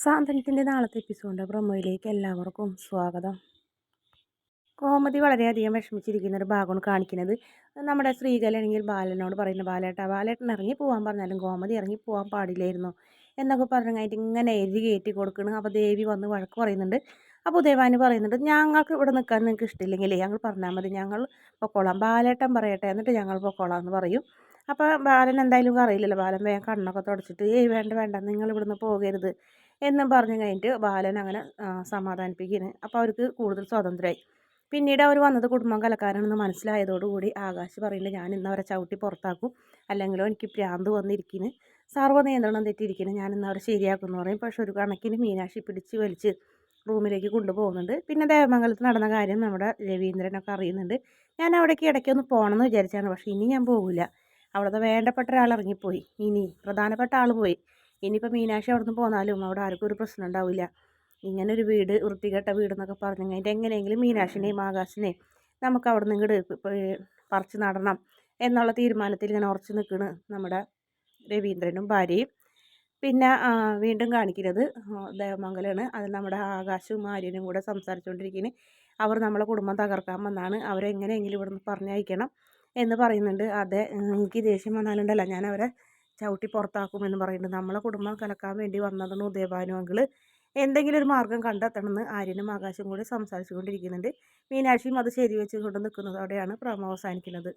സാന്ത്വനത്തിന്റെ നാളത്തെ എപ്പിസോഡിന്റെ പ്രൊമോയിലേക്ക് എല്ലാവർക്കും സ്വാഗതം. കോമതി വളരെയധികം വിഷമിച്ചിരിക്കുന്ന ഒരു ഭാഗമാണ് കാണിക്കുന്നത്. നമ്മുടെ സ്ത്രീകൾ അല്ലെങ്കിൽ ബാലനോട് പറയുന്ന ബാലേട്ട ബാലേട്ടൻ ഇറങ്ങി പോകാൻ പറഞ്ഞാലും കോമതി ഇറങ്ങി പോകാൻ പാടില്ലായിരുന്നു എന്നൊക്കെ പറഞ്ഞു കഴിഞ്ഞിട്ട് ഇങ്ങനെ എഴുതി കയറ്റി കൊടുക്കണം. അപ്പോൾ ദേവി വന്ന് വഴക്ക് പറയുന്നുണ്ട്. അപ്പോൾ ദേവാനി പറയുന്നുണ്ട് ഞങ്ങൾക്ക് ഇവിടെ നിൽക്കാൻ നിങ്ങൾക്ക് ഇഷ്ടമില്ലെങ്കിൽ ഞങ്ങൾ പറഞ്ഞാൽ മതി ഞങ്ങൾ പൊക്കോളാം ബാലേട്ടൻ പറയട്ടെ എന്നിട്ട് ഞങ്ങൾ പൊക്കോളാം എന്ന് പറയും. അപ്പോൾ ബാലൻ എന്തായാലും അറിയില്ലല്ലോ ബാലൻ വേഗം കണ്ണൊക്കെ തുടച്ചിട്ട് ഏയ് വേണ്ട വേണ്ട നിങ്ങൾ ഇവിടുന്ന് പോകരുത് എന്നും പറഞ്ഞു കഴിഞ്ഞിട്ട് ബാലൻ അങ്ങനെ സമാധാനിപ്പിക്കുന്നു അപ്പോൾ അവർക്ക് കൂടുതൽ സ്വാതന്ത്ര്യമായി. പിന്നീട് അവർ വന്നത് കുടുംബം കലക്കാരാണെന്ന് മനസ്സിലായതോടുകൂടി ആകാശ് പറയുന്നുണ്ട് ഞാൻ ഇന്ന് അവരെ ചവിട്ടി പുറത്താക്കും അല്ലെങ്കിലോ എനിക്ക് പ്രാന്ത് വന്നിരിക്കുന്നു സർവ നിയന്ത്രണം തെറ്റിയിരിക്കുന്നു ഞാൻ ഇന്ന് അവരെ ശരിയാക്കുമെന്ന് പറയും. പക്ഷെ ഒരു കണക്കിന് മീനാക്ഷി പിടിച്ച് വലിച്ച് റൂമിലേക്ക് കൊണ്ടുപോകുന്നുണ്ട്. പിന്നെ ദേവമംഗലത്ത് നടന്ന കാര്യം നമ്മുടെ രവീന്ദ്രനൊക്കെ അറിയുന്നുണ്ട്. ഞാൻ അവിടേക്ക് ഇടയ്ക്കൊന്ന് പോകണമെന്ന് വിചാരിച്ചാണ് പക്ഷേ ഇനി ഞാൻ പോകില്ല അവിടുത്തെ വേണ്ടപ്പെട്ട ഒരാൾ ഇറങ്ങിപ്പോയി. ഇനി പ്രധാനപ്പെട്ട ആൾ പോയി. ഇനിയിപ്പോൾ മീനാക്ഷി അവിടെ നിന്ന് പോന്നാലും അവിടെ ആർക്കും ഒരു പ്രശ്നം ഉണ്ടാവില്ല. ഇങ്ങനെ ഒരു വീട് വൃത്തികെട്ട വീട് എന്നൊക്കെ പറഞ്ഞു കഴിഞ്ഞാൽ എങ്ങനെയെങ്കിലും മീനാക്ഷിനെയും ആകാശിനെയും നമുക്ക് അവിടെ നിന്ന് ഇങ്ങോട്ട് പറിച്ച് നടണം എന്നുള്ള തീരുമാനത്തിൽ ഇങ്ങനെ ഉറച്ചു നിൽക്കുന്നു നമ്മുടെ രവീന്ദ്രനും ഭാര്യയും. പിന്നെ വീണ്ടും കാണിക്കുന്നത് ദേവമംഗലമാണ് അത് നമ്മുടെ ആകാശവും ആര്യനും കൂടെ സംസാരിച്ചുകൊണ്ടിരിക്കുന്നത് അവർ നമ്മളെ കുടുംബം തകർക്കാൻ വന്നാണ്. അവരെങ്ങനെയെങ്കിലും ഇവിടുന്ന് പറഞ്ഞയക്കണം എന്ന് പറയുന്നുണ്ട്. അതെ എനിക്ക് ദേഷ്യം വന്നാലുണ്ടല്ല. ഞാൻ അവരെ ചവിട്ടി പുറത്താക്കുമെന്ന് പറയുന്നുണ്ട്. നമ്മളെ കുടുംബം കലക്കാൻ വേണ്ടി വന്നതാണ് ഉദയഭാനു അങ്കിൾ എന്തെങ്കിലും ഒരു മാർഗം കണ്ടെത്തണമെന്ന് ആര്യനും ആകാശം കൂടി സംസാരിച്ചുകൊണ്ടിരിക്കുന്നുണ്ട്. മീനാക്ഷിയും അത് ശരി വെച്ചുകൊണ്ട് നിൽക്കുന്നതോടെയാണ് പ്രമോ അവസാനിക്കുന്നത്.